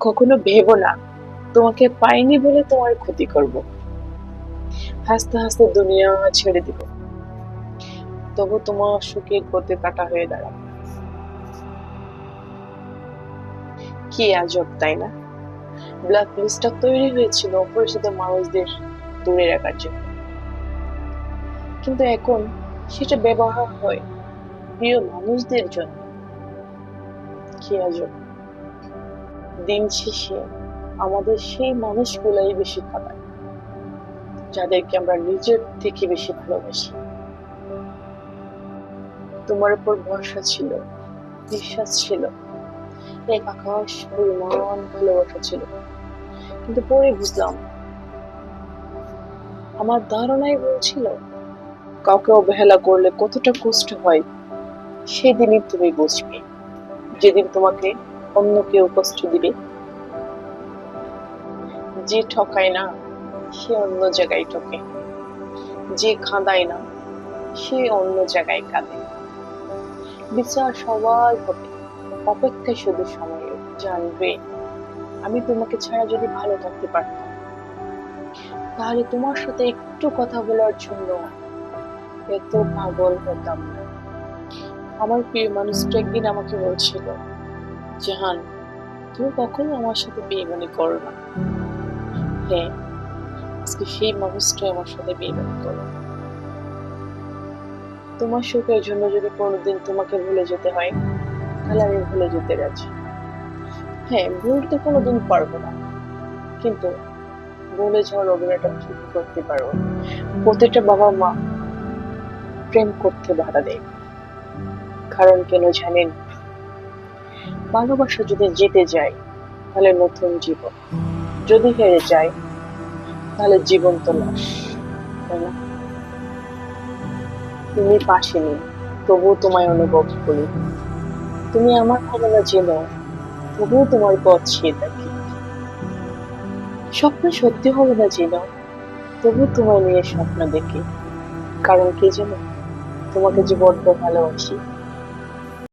কখনো ভেবো না। তোমাকে পাইনি বলে তোমার ক্ষতি করব। হাসতে হাসতে দুনিয়া ছেড়ে দিব। তবু তোমার সুখে গতে কাটা হয়ে দাঁড়াবে। কি আজব, তাই না? ব্ল্যাক লিস্টটা তৈরি হয়েছিল অপরিচিত মানুষদের দূরে রাখার জন্য। কিন্তু এখন সেটা ব্যবহার হয় প্রিয় মানুষদের জন্য। কি আজব। দিন শেষে আমাদের সেই মানুষগুলাই বেশি খাবার যাদেরকে আমরা নিজের থেকে বেশি ভালোবাসি। তোমার উপর ভরসা ছিল, বিশ্বাস ছিল, এক আকাশ পরিমাণ ভালোবাসা ছিল। কিন্তু পরে বুঝলাম, আমার ধারণাই বলছিল কাউকে অবহেলা করলে কতটা কষ্ট হয়, সেদিনই তুমি বুঝবে। যেদিন তোমাকে অন্য কেউ কষ্ট দিবে। যে ঠকায় না, সে অন্য জায়গায় ঠকে। যে খাঁদায় না, সে অন্য জায়গায় কাঁদে। বিচার সবাই হবে। অপেক্ষা শুধু সময় জানবে। আমি তোমাকে ছাড়া যদি ভালো থাকতে পারতাম, তাহলে তোমার সাথে একটু কথা বলার জন্য এত পাগল হতাম। আমার প্রিয় মানুষটা একদিন আমাকে বলছিল জাহান, তুমি কখনো আমার সাথে বেইমানি করো না। হ্যাঁ আজকে সেই মানুষটাই আমার সাথে বেইমানি করো। তোমার সুখের জন্য যদি কোনোদিন তোমাকে ভুলে যেতে হয়, তাহলে আমি ভুলে যেতে রাজি। হ্যাঁ ভুলতে কোনোদিন পারব না। কিন্তু ভুলে যাওয়ার অভিনয়টা ঠিক করতে পারব প্রত্যেকটা বাবা মা প্রেম করতে বাধা দেয়। কারণ কেন জানেন? ভালোবাসা যদি জিতে যায়, তাহলে নতুন জীবন। যদি হেরে যায়, তাহলে জীবন তো লাশ তুমি পাশে নেই, তবুও তোমায় অনুভব করি। তুমি আমার ভাবনা চেনো, তবুও তোমার পথ ছেয়ে থাকি। স্বপ্ন সত্যি হবে না চেনো তবু তোমায় নিয়ে স্বপ্ন দেখি। কারণ কি জানো? তোমাকে যে বড্ড ভালোবাসি